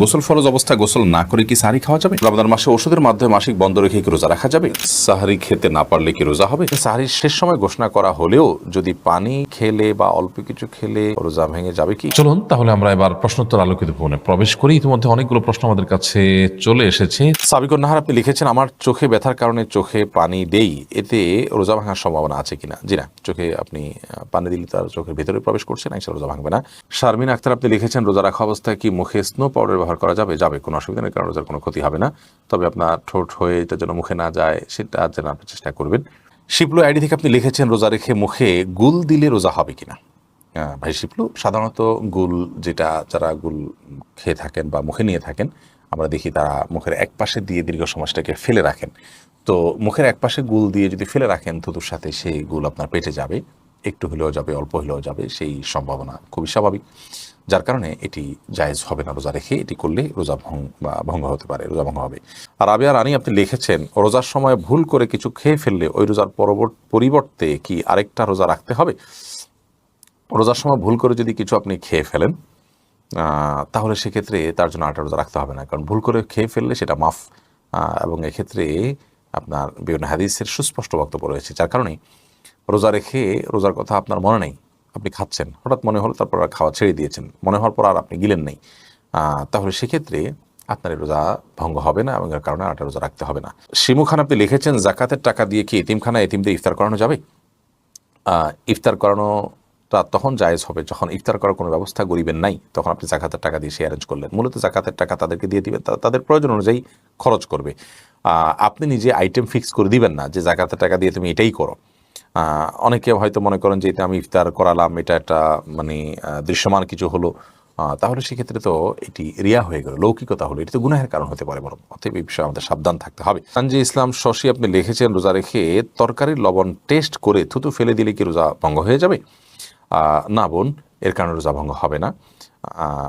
গোসল ফরজ অবস্থায় গোসল না করে কি সাহারি খাওয়া যাবে? রমজান মাসে ওষুধের মাধ্যমে মাসিক বন্ধ রেখে কি রোজা রাখা যাবে? সাহারি খেতে না পারলে কি রোজা হবে? সাহারির শেষ সময় ঘোষণা করা হলেও যদি পানি খেলে বা অল্প কিছু খেলে রোজা ভেঙে যাবে কি? চলুন তাহলে আমরা এবার প্রশ্নোত্তর আলোকিত ভবনে প্রবেশ করি। ইতিমধ্যে অনেকগুলো প্রশ্ন আমাদের কাছে চলে এসেছে। সাবিকুর নাহার আপনি লিখেছেন আমার চোখে ব্যথার কারণে চোখে পানি দেই। এতে রোজা ভাঙার সম্ভাবনা আছে কিনা? জি না চোখে আপনি পানি দিলে তার চোখের ভেতরে প্রবেশ করছে না রোজা ভাঙবে না। শারমিন আক্তার আপনি লিখেছেন রোজা রাখা অবস্থায় কি মুখে স্নো পাউডার ব্যবহার করা যাবে যাবে, কোনো অসুবিধা নেই, কারণ রোজার কোনো ক্ষতি হবে না। তবে আপনার ঠোঁট হয়ে এটা যেন মুখে না যায়, সেটা যেন আপনি চেষ্টা করবেন। শিপলু আইডি থেকে আপনি লিখেছেন রোজা রেখে মুখে গুল দিলে রোজা হবে কিনা? ভাই শিপলু সাধারণত গুল যেটা, যারা গুল খেয়ে থাকেন বা মুখে নিয়ে থাকেন, আমরা দেখি তারা মুখের এক পাশে দিয়ে দীর্ঘ সমাজটাকে ফেলে রাখেন। তো মুখের এক পাশে গুল দিয়ে যদি ফেলে রাখেন থুতুর সাথে সেই গুল আপনার পেটে যাবে, একটু হলেও যাবে, অল্প হলেও যাবে, সেই সম্ভাবনা খুবই স্বাভাবিক। যার কারণে এটি জায়েজ হবে না, রোজা রেখে এটি করলে রোজা ভঙ্গ বা ভঙ্গ হতে পারে, রোজা ভঙ্গ হবে। আর আবিয়া রানী আপনি লিখেছেন, রোজার সময় ভুল করে কিছু খেয়ে ফেললে ওই রোজার পরবর্তী কি আরেকটা রোজা রাখতে হবে? রোজার সময় ভুল করে যদি কিছু আপনি খেয়ে ফেলেন তাহলে সেক্ষেত্রে তার জন্য আটা রোজা রাখতে হবে না। কারণ ভুল করে খেয়ে ফেললে সেটা মাফ এবং এক্ষেত্রে আপনার বিভিন্ন হাদিসের সুস্পষ্ট বক্তব্য রয়েছে, যার কারণে রোজা রেখে রোজার কথা আপনার মনে নেই। আপনি খাচ্ছেন, হঠাৎ মনে হলো তারপর আর খাওয়া ছেড়ে দিয়েছেন, মনে হওয়ার পর আর আপনি গিলেন নেই। তাহলে সেক্ষেত্রে আপনার রোজা ভঙ্গ হবে না এবং এর কারণে আটা রোজা রাখতে হবে না। শিমু খান আপনি লিখেছেন, জাকাতের টাকা দিয়ে কি এতিমখানা এতিমদের ইফতার করানো যাবে? ইফতার করানোটা তখন জায়েজ হবে। যখন ইফতার করার কোনো ব্যবস্থা গরিবের নাই, তখন আপনি জাকাতের টাকা দিয়ে সে অ্যারেঞ্জ করলেন। মূলত জাকাতের টাকা তাদেরকে দিয়ে দিবেন তাদের প্রয়োজন অনুযায়ী খরচ করবে। আপনি নিজে আইটেম ফিক্স করে দিবেন না যে জাকাতের টাকা দিয়ে তুমি এটাই করো। অনেকে হয়তো মনে করেন যে এটা আমি ইফতার করালাম, এটা একটা মানে দৃশ্যমান কিছু হলো। তাহলে সেক্ষেত্রে তো এটি রিয়া হয়ে গেল, লৌকিকতা হলো। এটি তো গুনাহের কারণ হতে পারে বরং। অতএব এই বিষয়ে আমাদের সাবধান থাকতে হবে। সানজি ইসলাম শশী আপনি লিখেছেন রোজা রেখে তরকারির লবণ টেস্ট করে থুতু ফেলে দিলে কি রোজা ভঙ্গ হয়ে যাবে? না বোন, এর কারণে রোজা ভঙ্গ হবে না।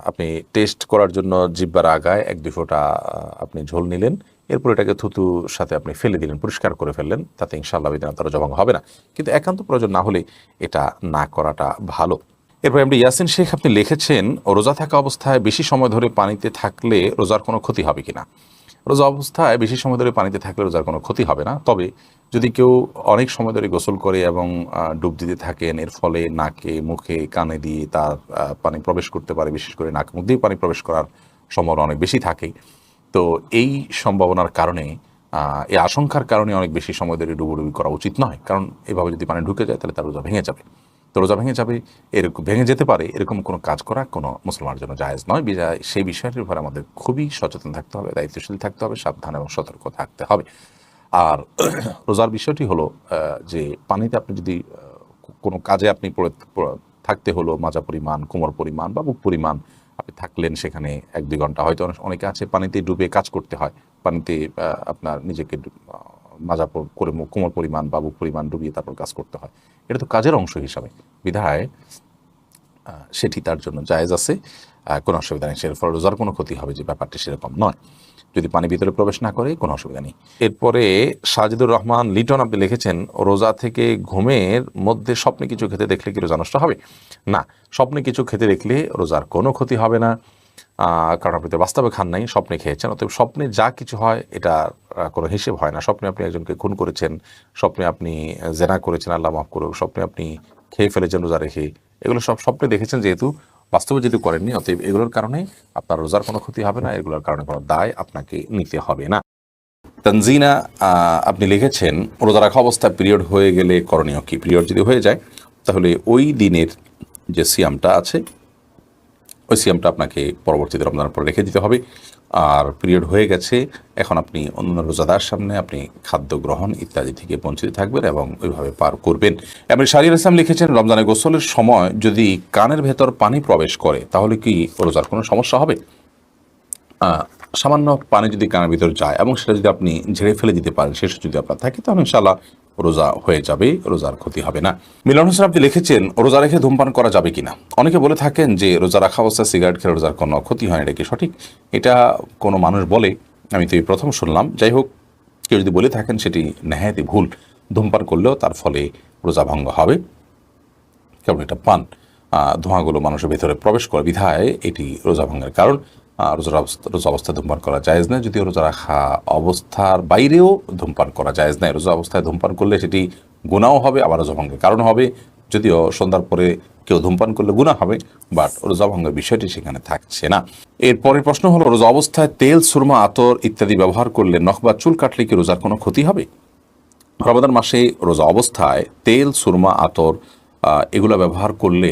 আপনি টেস্ট করার জন্য জিব্বার আগায় এক দুই ফোঁটা আপনি ঝোল নিলেন। এরপর এটাকে থুতুর সাথে আপনি ফেলে দিলেন, পরিষ্কার করে ফেললেন, তাতে ইনশাআল্লাহ বিধান তার রোজা ভঙ্গ হবে না। কিন্তু একান্ত প্রয়োজন না হলে এটা না করাটা ভালো। এরপর আপনি ইয়াসিন শেখ আপনি লিখেছেন, রোজা থাকা অবস্থায় বেশি সময় ধরে পানিতে থাকলে রোজার কোনো ক্ষতি হবে কিনা? রোজা অবস্থায় বেশি সময় ধরে পানিতে থাকলে রোজার কোনো ক্ষতি হবে না। তবে যদি কেউ অনেক সময় ধরে গোসল করে এবং ডুব দিতে থাকেন, এর ফলে নাকে, মুখে, কানে দিয়ে তার পানি প্রবেশ করতে পারে, বিশেষ করে নাক মুখ দিয়ে পানি প্রবেশ করার সম্ভাবনা অনেক বেশি থাকে। তো এই সম্ভাবনার কারণে এই আশঙ্কার কারণে অনেক বেশি সময় ধরে ডুবুডুবি করা উচিত নয়। কারণ এভাবে যদি পানি ঢুকে যায়, তাহলে তার রোজা ভেঙে যাবে। তো রোজা ভেঙে যাবে এরকম ভেঙে যেতে পারে, এরকম কোনো কাজ করা কোনো মুসলমানের জন্য জায়েজ নয়। বিজয় সেই বিষয়টির উপরে আমাদের খুবই সচেতন থাকতে হবে, দায়িত্বশীল থাকতে হবে, সাবধান এবং সতর্ক থাকতে হবে। আর রোজার বিষয়টি হলো যে পানিতে আপনি যদি কোনো কাজে আপনি পড়ে থাকতে হলো, মাজা পরিমাণ, কোমর পরিমাণ বা বুক পরিমাণ থাকলেন সেখানে এক দুই ঘণ্টা। হয়তো অনেকে আছে পানিতে ডুবে কাজ করতে হয়। পানিতে আপনার নিজেকে মাজা করে কোমর পরিমাণ বা বুক পরিমাণ ডুবিয়ে তারপর কাজ করতে হয়। এটা তো কাজের অংশ হিসাবে। বিধায় সেটি তার জন্য জায়েজ আছে। কোনো অসুবিধা নেই। সের ফলে রোজার কোনো ক্ষতি হবে যে ব্যাপারটি সেরকম নয়। যদি পানি ভিতরে প্রবেশ না করে, কোনো অসুবিধা নেই। এরপরে সাজিদুর রহমান লিটন আপনি লিখেছেন, রোজা থেকে ঘুমের মধ্যে স্বপ্নে কিছু খেতে দেখলে কি রোজা নষ্ট হবে? না, স্বপ্নে কিছু খেতে দেখলে রোজার কোনো ক্ষতি হবে না। কারণ আপনি তো বাস্তবে খান নাই, স্বপ্নে খেয়েছেন, অতএব স্বপ্নে যা কিছু হয়, এটা কোনো হিসেব হয় না। স্বপ্নে আপনি একজনকে খুন করেছেন, স্বপ্নে আপনি জেনা করেছেন, আল্লাহ মাফ করুক, স্বপ্নে আপনি খেয়ে ফেলেছেন রোজা রেখে, এগুলো সব স্বপ্নে দেখেছেন যেহেতু বাস্তবে যদি করেননি, অতএব এগুলোর কারণে আপনার রোজার কোনো ক্ষতি হবে না, এগুলোর কারণে কোনো দায় আপনাকে নিতে হবে না। তানজিনা আপনি লিখেছেন, রোজা রাখা অবস্থা পিরিয়ড হয়ে গেলে করণীয় কি? পিরিয়ড যদি হয়ে যায়, তাহলে ওই দিনের যে সিয়ামটা আছে, ওই সিয়ামটা আপনাকে পরবর্তীতে রমজানের পরে রেখে দিতে হবে। আর পিরিয়ড হয়ে গেছে। এখন আপনি অন্য রোজাদার সামনে আপনি খাদ্য গ্রহণ ইত্যাদি থেকে বঞ্চিত থাকবেন এবং ওইভাবে পার করবেন। এমনি শারির ইসলাম লিখেছেন, রমজানের গোসলের সময় যদি কানের ভেতর পানি প্রবেশ করে, তাহলে কি রোজার কোনো সমস্যা হবে? সামান্য পানি যদি কানের ভিতর যায় এবং সেটা যদি আপনি ঝেড়ে ফেলে দিতে পারেন শেষ যদি আপনার থাকে, তাহলে ইনশাল্লাহ রোজা হয়ে যাবে, রোজার ক্ষতি হবে না। মিলন হোসেন, আপনি লিখেছেন, রোজা রেখে ধূমপান করা যাবে কিনা? অনেকে বলে থাকেন যে, রোজা রাখা অবস্থায় সিগারেট খেলে রোজার কোনো ক্ষতি হয় এটা কি সঠিক? এটা কোনো মানুষ বলে, আমি তো এই প্রথম শুনলাম। যাই হোক, কেউ যদি বলে থাকেন, সেটি নেহায়তি ভুল। ধূমপান করলেও তার ফলে রোজা ভঙ্গ হবে। কেমন এটা পান। ধোঁয়াগুলো মানুষের ভেতরে প্রবেশ করে, বিধায় এটি রোজা ভঙ্গের কারণ। রোজার অবস্থা রোজা অবস্থায় ধূমপান করা জায়েজ নয়। যদিও রোজা রাখা অবস্থার বাইরেও ধূমপান করা জায়েজ নয়। রোজা অবস্থায় ধূমপান করলে সেটি গুণাও হবে, আবার রোজা ভঙ্গের কারণ হবে। যদিও সন্ধ্যার পরে কেউ ধূমপান করলে গুণা হবে, বাট রোজা ভঙ্গের বিষয়টি সেখানে থাকছে না। এর পরের প্রশ্ন হলো, রোজা অবস্থায় তেল, সুরমা, আতর ইত্যাদি ব্যবহার করলে নখ বা চুল কাটলে কি রোজার কোনো ক্ষতি হবে? রমাদান মাসে রোজা অবস্থায় তেল, সুরমা, আতর এগুলো ব্যবহার করলে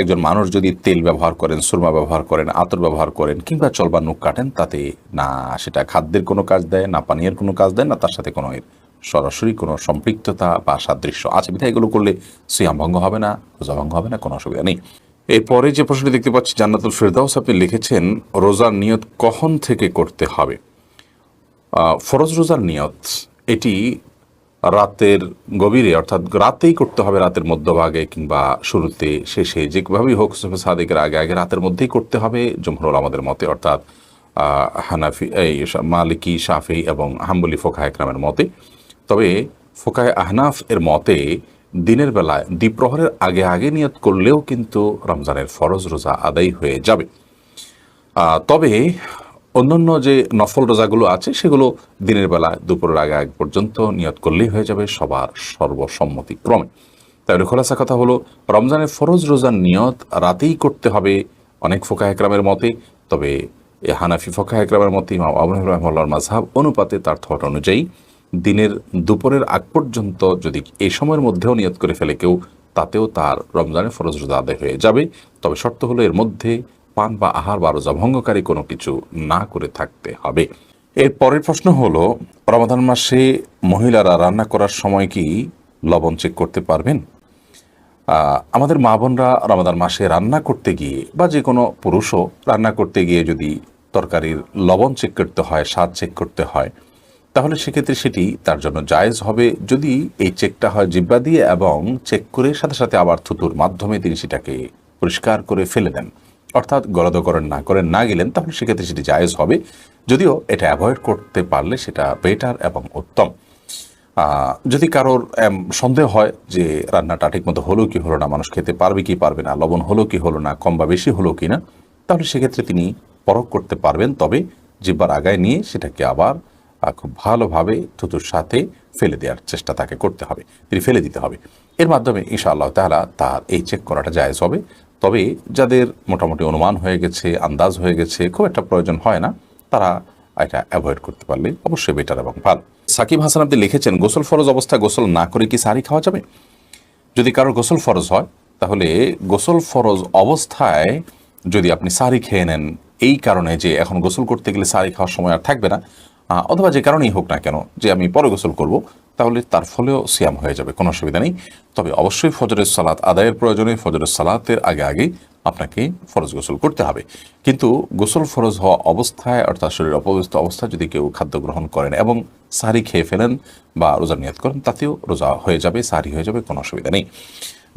একজন মানুষ যদি তেল ব্যবহার করেন, সুরমা ব্যবহার করেন, আতর ব্যবহার করেন, কিংবা চলবা নুক কাটেন, তাতে না সেটা খাদ্যের কোনো কাজ দেয়, না পানীয়ের কোনো কাজ দেয়, না তার সাথে কোনো এর সরাসরি কোনো সম্পৃক্ততা বা সাদৃশ্য। আছে বিধায় এগুলো করলে সিয়াম ভঙ্গ হবে না, রোজা ভঙ্গ হবে না, কোনো অসুবিধা নেই। এরপরে যে প্রশ্নটি দেখতে পাচ্ছি, জান্নাতুল ফেরদাউস, আপনি লিখেছেন, রোজার নিয়ত কখন থেকে করতে হবে? ফরজ রোজার নিয়ত, এটি রাতের গভীরে, অর্থাৎ রাতেই করতে হবে রাতের মধ্যভাগে কিংবা শুরুতে, শেষে যেভাবেই হোক সাদিকের আগে আগে রাতের মধ্যেই করতে হবে জমহরুল আমাদের মতে, অর্থাৎ হানাফি, এই মালিকি, শাফি এবং হাম্বলি ফোকা একরামের মতে। তবে ফোকায় আহনাফ এর মতে, দিনের বেলায় দ্বীপ্রহরের আগে আগে নিয়ত করলেও কিন্তু রমজানের ফরজ রোজা আদায় হয়ে যাবে। তবে অন্যান্য যে নফল রোজাগুলো আছে, সেগুলো দিনের বেলা দুপুরের আগে আগ পর্যন্ত নিয়ত করলেই হয়ে যাবে সবার সর্বসম্মতি ক্রমে তাহলে খোলাসা কথা হলো রমজানের ফরজ রোজার নিয়ত রাতেই করতে হবে অনেক ফোকা একরামের মতে, তবে এ হানাফি ফোকা একরামের মতে ইমাম আবু রহমাল্লার মাঝহাব অনুপাতে তার থট অনুযায়ী দিনের দুপুরের আগ পর্যন্ত যদি এই সময়ের মধ্যেও নিয়ত করে ফেলে কেউ, তাতেও তার রমজানের ফরজ রোজা আদায় হয়ে যাবে। তবে শর্ত হলো এর মধ্যে পান বা আহার বা রোজা ভঙ্গকারী কোনো কিছু না করে থাকতে হবে। এর পরের প্রশ্ন হলো রমাদান মাসে মহিলারা রান্না করার সময় কি লবণ চেক করতে পারবেন? আমাদের মা বোনরা রমাদান মাসে রান্না করতে গিয়ে বা যে কোনো পুরুষও রান্না করতে গিয়ে যদি তরকারির লবণ চেক করতে হয়, স্বাদ চেক করতে হয়, তাহলে সেক্ষেত্রে সেটি তার জন্য জায়েজ হবে। যদি এই চেকটা হয় জিব্বা দিয়ে এবং চেক করে সাথে সাথে আবার থুতুর মাধ্যমে তিনি সেটাকে পরিষ্কার করে ফেলে দেন। অর্থাৎ গলদ করেন না করেন না গেলেন, তাহলে সেক্ষেত্রে সেটি জায়েজ হবে। যদিও এটা অ্যাভয়েড করতে পারলে সেটা বেটার এবং উত্তম। যদি কারোর সন্দেহ হয় যে রান্নাটা ঠিক মতো হলো কি হলো না, মানুষ খেতে পারবে কি পারবে না, লবণ হলো কি হলো না, কম বা বেশি হলো কি না তাহলে সেক্ষেত্রে তিনি পরখ করতে পারবেন, তবে জিব্বার আগায় নিয়ে সেটাকে আবার খুব ভালোভাবে থুতুর সাথে ফেলে দেওয়ার চেষ্টা তাকে করতে হবে, তিনি ফেলে দিতে হবে। এর মাধ্যমে ইনশাআল্লাহ তাহলা তার এই চেক করাটা জায়েজ হবে। তবে যাদের মোটামুটি অনুমান হয়ে গেছে, আন্দাজ হয়ে গেছে, খুব একটা প্রয়োজন হয় না, তারা এটা অ্যাভয়েড করতে পারলে অবশ্যই বেটার এবং ভালো। সাকিব হাসান আপনি লিখেছেন, গোসল ফরজ অবস্থায় গোসল না করে কি সারি খাওয়া যাবে? যদি কারোর গোসল ফরজ হয়, তাহলে গোসল ফরজ অবস্থায় যদি আপনি সারি খেয়ে নেন, এই কারণে যে এখন গোসল করতে গেলে সারি খাওয়ার সময় আর থাকবে না অথবা যে কারণেই হোক না কেন, যে আমি পরে গোসল করব তাহলে তার ফলেও সিয়াম হয়ে যাবে, কোনো অসুবিধা নেই। তবে অবশ্যই ফজরের সালাত আদায়ের প্রয়োজনে ফজরের সালাতের আগে আগে আপনাকে ফরজ গোসল করতে হবে। কিন্তু গোসল ফরজ হওয়া অবস্থায় অর্থাৎ শরীর অপবিত্র অবস্থায় যদি কেউ খাদ্য গ্রহণ করেন এবং সারি খেয়ে ফেলেন বা রোজা নিয়ত করেন, তাতেও রোজা হয়ে যাবে সারি হয়ে যাবে, কোনো অসুবিধা নেই।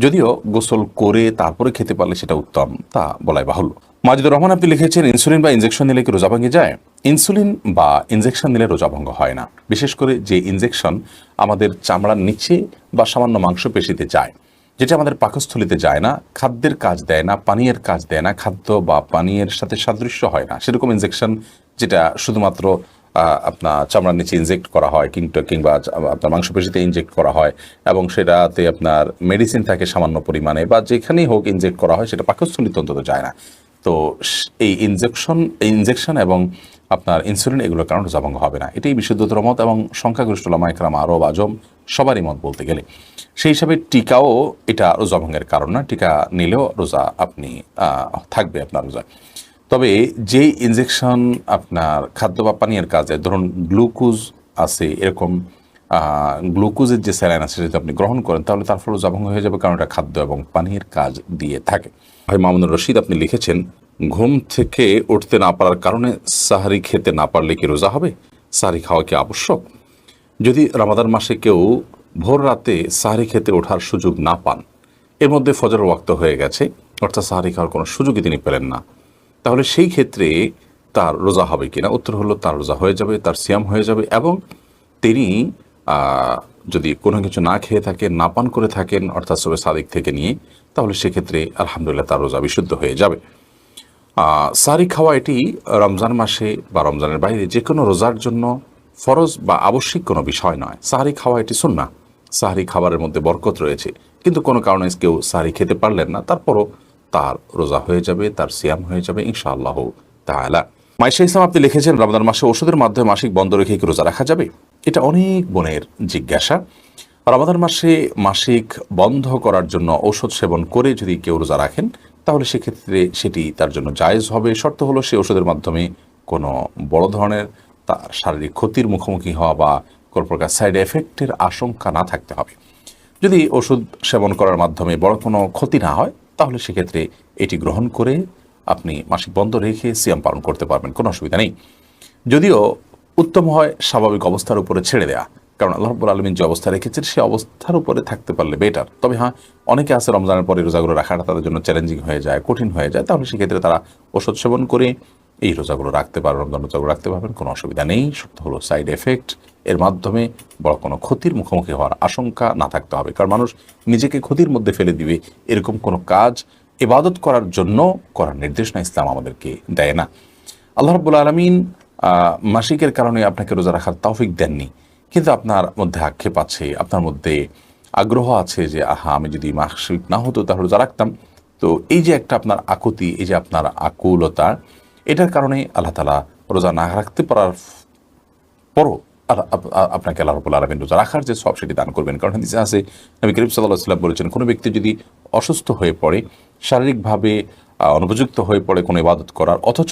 যদিও গোসল করে তারপরে খেতে পারলে সেটা উত্তম, তা বলাই বাহুল্য। মাজিদুর রহমান আপনি লিখেছেন, ইনসুলিন বা ইনজেকশন নিলে কি রোজা ভেঙে যায়? ইনসুলিন বা ইনজেকশন নিলে রোজা ভঙ্গ হয় না। বিশেষ করে যে ইনজেকশন আমাদের চামড়ার নিচে বা সামান্য মাংসপেশিতে যায়, যেটা আমাদের পাকস্থলিতে যায় না, খাদ্যের কাজ দেয় না, পানীয়ের কাজ দেয় না, খাদ্য বা পানীয়ের সাথে সাদৃশ্য হয় না। সেরকম ইনজেকশন যেটা শুধুমাত্র আপনার চামড়ার নিচে ইনজেক্ট করা হয়, কিংবা কিংবা আপনার মাংসপেশিতে ইনজেক্ট করা হয়, এবং সেটাতে আপনার মেডিসিন থাকে সামান্য পরিমাণে, বা যেখানেই হোক ইনজেক্ট করা হয়, সেটা পাকস্থলিতে অন্তত যায় না। তো এই ইনজেকশন ইনজেকশন এবং আপনার ইনসুলিন এগুলোর কারণে রোজাভঙ্গ হবে না। এটাই বিশুদ্ধতর মত এবং সংখ্যাগরিষ্ঠ লামাইকরাম আরব আজম সবারই মত বলতে গেলে। সেই হিসাবে টিকাও এটা রোজাভঙ্গের কারণ না, টিকা নিলেও রোজা আপনি থাকবে আপনার রোজা। তবে যেই ইনজেকশন আপনার খাদ্য বা পানীয়ের কাজে, ধরুন গ্লুকোজ আছে, এরকম গ্লুকোজের যে স্যালাইন আছে যদি আপনি গ্রহণ করেন, তাহলে তার ফলে জাভঙ্গ হয়ে যাবে কারণ এটা খাদ্য এবং পানির কাজ দিয়ে থাকে। ভাই মামুনুর রশিদ, আপনি লিখেছেন, ঘুম থেকে উঠতে না পারার কারণে সাহারি খেতে না পারলে কি রোজা হবে? সাহারি খাওয়া কি আবশ্যক? যদি রামাদান মাসে কেউ ভোর রাতে সাহারি খেতে ওঠার সুযোগ না পান, এর মধ্যে ফজর ওয়াক্ত হয়ে গেছে, অর্থাৎ সাহারি খাওয়ার কোনো সুযোগই তিনি পেলেন না, তাহলে সেই ক্ষেত্রে তার রোজা হবে কিনা? উত্তর হলো, তার রোজা হয়ে যাবে, তার সিয়াম হয়ে যাবে এবং তিনি যদি কোনো কিছু না খেয়ে থাকেন, না পান করে থাকেন, অর্থাৎ সবে সাদিক থেকে নিয়ে, তাহলে সেক্ষেত্রে আলহামদুলিল্লাহ তার রোজা বিশুদ্ধ হয়ে যাবে। সারি খাওয়া এটি রমজান মাসে বা রমজানের বাইরে যে কোনো রোজার জন্য ফরজ বা আবশ্যিক কোনো বিষয় নয়। সাহারি খাওয়া এটি সুন্না সাহারি খাবারের মধ্যে বরকত রয়েছে। কিন্তু কোনো কারণে কেউ সাহারি খেতে পারলেন না, তারপরও তার রোজা হয়ে যাবে, তার সিয়াম হয়ে যাবে, ইনশাআল্লাহ তাআলা। মাইশা ইসলাম আপনি লিখেছেন, রমজান মাসে ওষুধের মাধ্যমে মাসিক বন্ধ রেখে কি রোজা রাখা যাবে? এটা অনেক বোনের জিজ্ঞাসা। রমাদান মাসে মাসিক বন্ধ করার জন্য ঔষধ সেবন করে যদি কেউ রোজা রাখেন, তাহলে সেক্ষেত্রে সেটি তার জন্য জায়েজ হবে। শর্ত হলো সে ওষুধের মাধ্যমে কোনো বড় ধরনের তার শারীরিক ক্ষতির মুখোমুখি হওয়া বা কোনো প্রকার সাইড এফেক্টের আশঙ্কা না থাকতে হবে। যদি ওষুধ সেবন করার মাধ্যমে বড় কোনো ক্ষতি না হয়, তাহলে সেক্ষেত্রে এটি গ্রহণ করে আপনি মাসিক বন্ধ রেখে সিয়াম পালন করতে পারবেন, কোনো অসুবিধা নেই। যদিও উত্তম হয় স্বাভাবিক অবস্থার উপরে ছেড়ে দেয়া। কারণ আল্লাহ রব্বুল আলমিন যে অবস্থা রেখেছেন, সেই অবস্থার উপরে থাকতে পারলে বেটার তবে হ্যাঁ অনেকে আছে রমজানের পরে রোজাগুলো রাখাটা তাদের জন্য চ্যালেঞ্জিং হয়ে যায়, কঠিন হয়ে যায়। তাহলে সেক্ষেত্রে তারা ওষুধ সেবন করে এই রোজাগুলো রাখতে পারবেন রমজান রোজাগুলো রাখতে পারবেন, কোনো অসুবিধা নেই। সত্য হলো সাইড এফেক্ট এর মাধ্যমে বড় কোনো ক্ষতির মুখোমুখি হওয়ার আশঙ্কা না থাকতে হবে। কারণ মানুষ নিজেকে ক্ষতির মধ্যে ফেলে দিবে, এরকম কোনো কাজ ইবাদত করার জন্য করার নির্দেশনা ইসলাম আমাদেরকে দেয় না। আল্লাহ রব্বুল আলমিন মাসিকের কারণে আপনাকে রোজা রাখার তৌফিক দেননি। কিন্তু আপনার মধ্যে আক্ষেপ আছে, আপনার মধ্যে আগ্রহ আছে যে, আহা, আমি যদি মাসিক না হতো তাহলে রোজা রাখতাম। তো এই যে একটা আপনার আকুতি, এই যে আপনার আকুলতা, এটার কারণে আল্লাহ তালা রোজা না রাখতে পারার পরও আপনাকে আল্লাহ রবুল্লা আলমিন রোজা রাখার যে সব সেটি দান করবেন। কারণ হাদিসে আছে, নবী করিম সাল্লাহ সাল্লাম বলেছেন, কোনো ব্যক্তি যদি অসুস্থ হয়ে পড়ে, শারীরিকভাবে অনুপযুক্ত হয়ে পড়ে কোনো ইবাদত করার, অথচ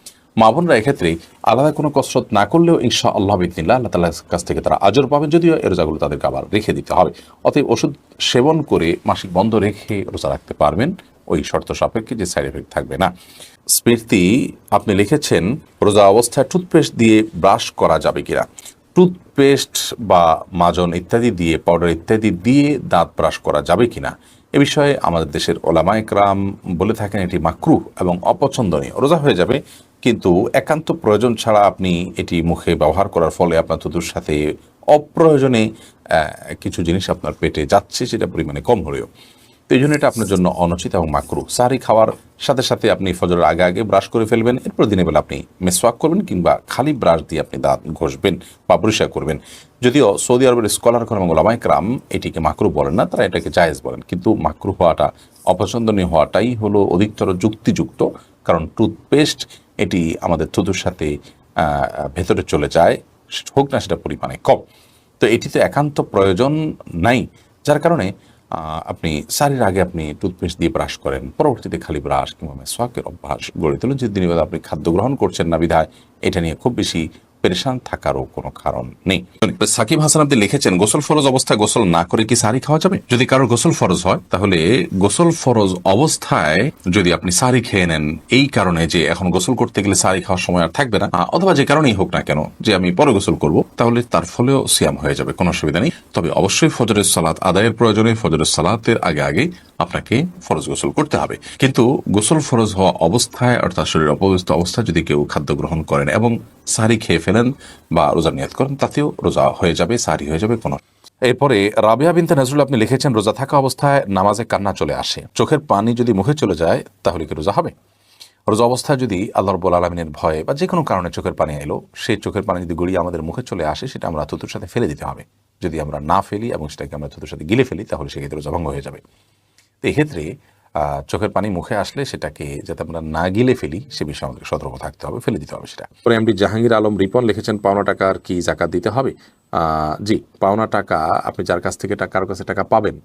মা বোনরা এক্ষেত্রে আলাদা কোনো কসরত না করলেও ইনশা আল্লাহ বিদিনিল্লাহ আল্লাহ তালার কাছ থেকে তারা আজর পাবেন। যদিও এ রোজাগুলো তাদেরকে আবার রেখে দিতে হবে। অতএব ওষুধ সেবন করে মাসিক বন্ধ রেখে রোজা রাখতে পারবেন। ওই শর্ত সাপেক্ষে যে সাইড এফেক্ট থাকবে না। স্মৃতি, আপনি লিখেছেন, রোজা অবস্থায় টুথপেস্ট দিয়ে ব্রাশ করা যাবে কিনা? টুথপেস্ট বা মাজন ইত্যাদি দিয়ে পাউডার ইত্যাদি দিয়ে দাঁত ব্রাশ করা যাবে কিনা? এ বিষয়ে আমাদের দেশের ওলামা একরাম বলে থাকেন এটি মাকরু এবং অপছন্দনীয়। রোজা হয়ে যাবে কিন্তু একান্ত প্রয়োজন ছাড়া আপনি এটি মুখে ব্যবহার করার ফলে আপনার থুতুর সাথে অপ্রয়োজনে কিছু জিনিস আপনার পেটে যাচ্ছে, সেটা পরিমাণে কম হলেও। তো এই জন্য এটা আপনার জন্য অনুচিত এবং মাকরু। সারি খাওয়ার সাথে সাথে আপনি ফজরের আগে আগে ব্রাশ করে ফেলবেন। এরপর দিনের বেলা আপনি মেসওয়াক করবেন কিংবা খালি ব্রাশ দিয়ে আপনি দাঁত ঘষবেন বা পরিষ্কার করবেন। যদিও সৌদি আরবের স্কলার এবং ওলামাইকরাম এটিকে মাকরু বলেন না, তারা এটাকে জায়েজ বলেন। কিন্তু মাকরু হওয়াটা, অপছন্দনীয় হওয়াটাই হলো অধিকতর যুক্তিযুক্ত, কারণ টুথপেস্ট এটি আমাদের থুতুর সাথে ভেতরে চলে যায়, হোক না সেটা পরিমাণে কম। তো এটি তো একান্ত প্রয়োজন নাই, যার কারণে আপনি সারির আগে আপনি টুথপেস্ট দিয়ে ব্রাশ করেন, পরবর্তীতে খালি ব্রাশ কিংবা মেসওয়াকের অভ্যাস গড়ে তুলুন। যে দিনের আপনি খাদ্য গ্রহণ করছেন না বিধায়, এটা নিয়ে খুব বেশি পেরেশান থাকারও কোনো কারণ নেই। সাকিব হাসান আপনি লিখেছেন, গোসল ফরজ অবস্থায় গোসল না করে কি সারি খাওয়া যাবে? যদি কারোর গোসল ফরজ হয়, তাহলে গোসল ফরজ অবস্থায় যদি আপনি সারি খেয়ে নেন, এই কারণে যে এখন গোসল করতে গেলে সারি খাওয়ার সময় আর থাকবে না অথবা যে কারণেই হোক না কেন, যে আমি পরে গোসল করব, তাহলে তার ফলেও সিয়াম হয়ে যাবে, কোনো অসুবিধা নেই। তবে অবশ্যই ফজরের সালাত আদায়ের প্রয়োজনে, ফজরের সালাতের আগে আগে আপনাকে ফরজ গোসল করতে হবে। কিন্তু গোসল ফরজ হওয়া অবস্থায় অর্থাৎ শরীর অপবিত্র অবস্থায় যদি কেউ খাদ্য গ্রহণ করেন এবং সারি খেয়ে ফেলেন বা রোজা নিয়াত করেন, তাতেও রোজা হয়ে যাবে, সারি হয়ে যাবে কোনো। এরপরে রাবিয়া বিনতে নজরুল আপনি লিখেছেন, রোজা থাকা অবস্থায় নামাজে কান্না চলে আসে। চোখের পানি যদি মুখে চলে যায়, তাহলে কি রোজা হবে? রোজা অবস্থায় যদি আল্লাহ রব্বুল আলমিনের ভয়ে বা যে কোনো কারণে চোখের পানি এলো, সেই চোখের পানি যদি গড়িয়ে আমাদের মুখে চলে আসে, সেটা আমরা থুতুর সাথে ফেলে দিতে হবে। যদি আমরা না ফেলি এবং সেটাকে আমরা থুতুর সাথে গিলে ফেলি, তাহলে সেক্ষেত্রে রোজা ভঙ্গ হয়ে যাবে। তো এক্ষেত্রে চোখের পানি মুখে আসলে সেটাকে যাতে আমরা না গিলে ফেলি সে বিষয়ে আমাদের সতর্ক থাকতে হবে ফেলে দিতে হবে সেটা। পরে এমডি জাহাঙ্গীর আলম রিপন লিখেছেন পাওনা টাকার কি জাকাত দিতে হবে? জি পাওনা টাকা আপনি যার কাছ থেকে টাকা কারোর কাছে টাকা পাবেন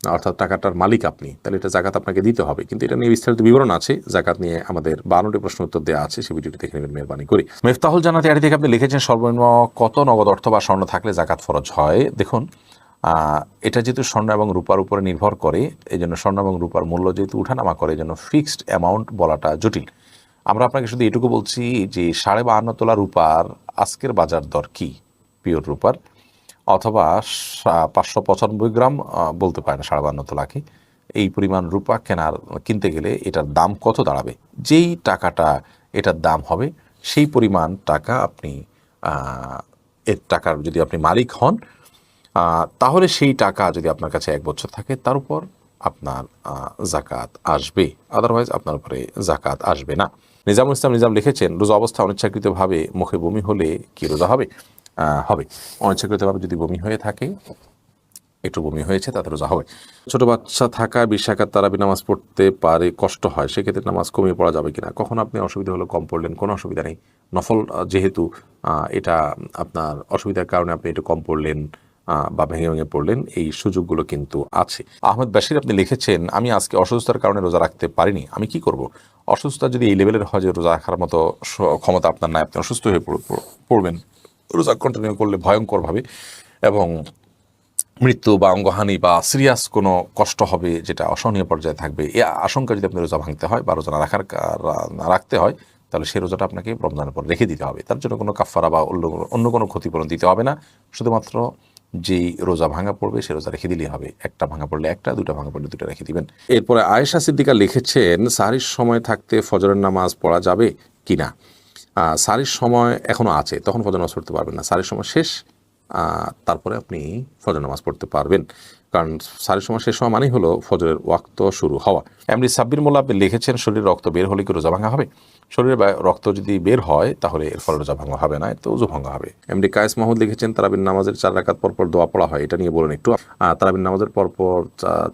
অর্থাৎ টাকাটার মালিক আপনি তাহলে এটা জাকাত আপনাকে দিতে হবে। কিন্তু এটা নিয়ে বিস্তারিত বিবরণ আছে জাকাত নিয়ে আমাদের বারোটি প্রশ্ন উত্তর দেওয়া আছে সেই ভিডিওটি দেখে নেবেন মেহরবানি করি। মেফতাহুল জানাতে আড়ি থেকে আপনি লিখেছেন সর্বনিম্ন কত নগদ অর্থ বা স্বর্ণ থাকলে জাকাত ফরজ হয়? দেখুন এটা যেহেতু স্বর্ণ এবং রূপার উপরে নির্ভর করে এই জন্য স্বর্ণ এবং রূপার মূল্য যেহেতু উঠানামা করে এই জন্য ফিক্সড অ্যামাউন্ট বলাটা জটিল। আমরা আপনাকে শুধু এটুকু বলছি যে সাড়ে বাহান্ন তোলা রূপার আজকের বাজার দর কি? পিওর রূপার। অথবা পাঁচশো পঁচানব্বই গ্রাম বলতে পারে না সাড়ে বান্ন তোলাকে এই পরিমাণ রূপা কেনার, কিনতে গেলে এটার দাম কত দাঁড়াবে? যেই টাকাটা এটার দাম হবে, সেই পরিমাণ টাকা আপনি এর টাকার যদি আপনি মালিক হন তাহলে সেই টাকা যদি আপনার কাছে এক বছর থাকে, তার উপর আপনার জাকাত আসবে। আদারওয়াইজ আপনার উপরে জাকাত আসবে না। নিজামুল ইসলাম নিজাম লিখেছেন, রোজা অবস্থা অনিচ্ছাকৃতভাবে মুখে বমি হলে কি রোজা হবে? হবে। অনিচ্ছাকৃতভাবে যদি বমি হয়ে থাকে, একটু বমি হয়েছে, তাতে রোজা হবে। ছোট বাচ্চা থাকা বিশাখাত তারাবি নামাজ পড়তে পারে, কষ্ট হয়, সেক্ষেত্রে নামাজ কমিয়ে পড়া যাবে কিনা? কখন আপনি অসুবিধা হলে কম পড়লেন, কোনো অসুবিধা নেই। নফল যেহেতু এটা আপনার অসুবিধার কারণে আপনি একটু কম পড়লেন বা ভেঙে ভেঙে পড়লেন, এই সুযোগগুলো কিন্তু আছে। আহমেদ বাশির আপনি লিখেছেন, আমি আজকে অসুস্থতার কারণে রোজা রাখতে পারিনি, আমি কি করব? অসুস্থতা যদি এই লেভেলের হয় যে রোজা রাখার মতো ক্ষমতা আপনার নাই, আপনি অসুস্থ হয়ে পড়- পড়- পড়বেন। রোজা কন্টিনিউ করলে ভয়ঙ্করভাবে এবং মৃত্যু বা অঙ্গহানি বা সিরিয়াস কোনো কষ্ট হবে যেটা অসহনীয় পর্যায়ে থাকবে, এ আশঙ্কা যদি আপনি রোজা ভাঙতে হয় বা রোজা না রাখার না রাখতে হয়, তাহলে সেই রোজাটা আপনাকে রমজানের পর রেখে দিতে হবে। তার জন্য কোনো কাফারা বা অন্য কোনো ক্ষতিপূরণ দিতে হবে না। শুধুমাত্র যেই রোজা ভাঙা পড়বে, সে রোজা রেখে দিলেই হবে। একটা ভাঙা পড়লে একটা, দুটা ভাঙা পড়লে দুটা রেখে দিবেন। এরপরে আয়েশা সিদ্দিকা লিখেছেন সারির সময় থাকতে ফজরের নামাজ পড়া যাবে কিনা? না সারির সময় এখনও আছে, তখন ফজর নামাজ পড়তে পারবেন না। সারির সময় শেষ তারপরে আপনি ফজর নামাজ পড়তে পারবেন। কারণ সারের সময় শেষ হওয়া মানেই হলো ফজরের ওয়াক্ত শুরু হওয়া। এমনি সাব্বির মোল্লা আপনি লিখেছেন, শরীরে রক্ত বের হলে কি রোজা ভাঙা হবে? শরীরে রক্ত যদি বের হয়, তাহলে এর ফলে রোজা ভাঙা হবে না, এতে উজু ভাঙা হবে। এমডি কায়েস মাহমুদ লিখেছেন তারাবিন নামাজের চার রাকাত পরপর দোয়া পড়া হয়, এটা নিয়ে বলুন একটু। তারাবিন নামাজের পরপর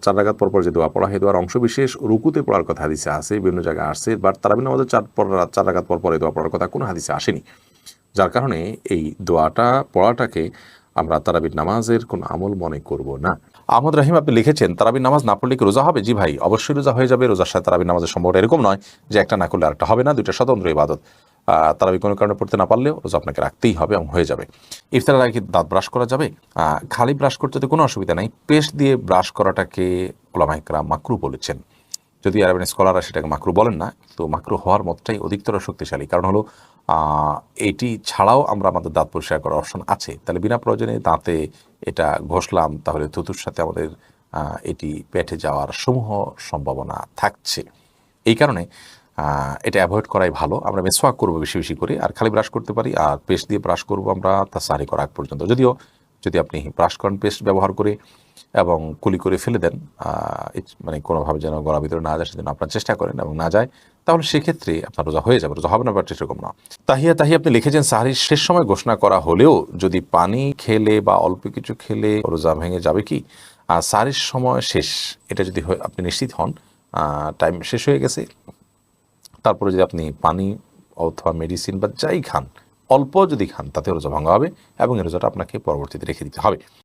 চার রাকাত পরপর যে দোয়া পড়া হয়, দোয়ার অংশ বিশেষ রুকুতে পড়ার কথা হাদিসে আছে, বিভিন্ন জায়গায় আসছে, বাট তারাবিন নামাজের চার পর চার রাকাত পরপর এই দোয়া পড়ার কথা কোনো হাদিসে আসেনি। যার কারণে এই দোয়াটা, পড়াটাকে আমরা তারাবির নামাজের কোনো আমল মনে করব না। আহমদ রাহিম আপনি লিখেছেন, তারাবির নামাজ না পড়লে কি রোজা হবে? জি ভাই, অবশ্যই রোজা হয়ে যাবে। রোজার সাথে তারাবির নামাজের সম্পর্ক এরকম নয় যে একটা না করলে আরেকটা হবে না, দুইটা স্বতন্ত্র ইবাদত। তারাবি কোনো কারণে পড়তে না পারলেও রোজা আপনাকে রাখতেই হবে এবং হয়ে যাবে। ইফতারের আগে দাঁত ব্রাশ করা যাবে? খালি ব্রাশ করতে তো কোনো অসুবিধা নেই। পেস্ট দিয়ে ব্রাশ করাটাকে ওলামাইকরা মাকরু বলেছেন। যদি আরবেন স্কলাররা সেটাকে মাকরু বলেন না, তো মাকরু হওয়ার মতটাই অধিকতর শক্তিশালী। কারণ হলো এটি ছাড়াও আমরা আমাদের দাঁত পরিষ্কার করার অপশন আছে। তাহলে বিনা প্রয়োজনে দাঁতে এটা ঘষলাম, তাহলে থুতুর সাথে আমাদের এটি পেটে যাওয়ার সমূহ সম্ভাবনা থাকছে। এই কারণে এটা অ্যাভয়েড করাই ভালো। আমরা মেসওয়াক করব বেশি বেশি করে, আর খালি ব্রাশ করতে পারি, আর পেস্ট দিয়ে ব্রাশ করব আমরা তা সারি করা আগ পর্যন্ত। যদিও যদি আপনি ব্রাশ করেন পেস্ট ব্যবহার করে এবং কুলি করে ফেলে দেন। মানে কোনোভাবে যেন গলার ভিতরে না যায়, সেজন্য আপনার চেষ্টা করেন এবং না যায়। তাহলে সেক্ষেত্রে আপনার রোজা হয়ে যাবে, রোজা হবে না বাট সেরকম না। তাহিয়া তাহিয়া আপনি লিখেছেন, সাহারির শেষ সময় ঘোষণা করা হলেও যদি পানি খেলে বা অল্প কিছু খেলে রোজা ভেঙে যাবে কি? আর সাহারির সময় শেষ, এটা যদি আপনি নিশ্চিত হন টাইম শেষ হয়ে গেছে। তারপরে যদি আপনি পানি অথবা মেডিসিন বা যাই খান, অল্প যদি খান, তাতে রোজা ভাঙা হবে এবং এই রোজাটা আপনাকে পরবর্তীতে রেখে দিতে হবে।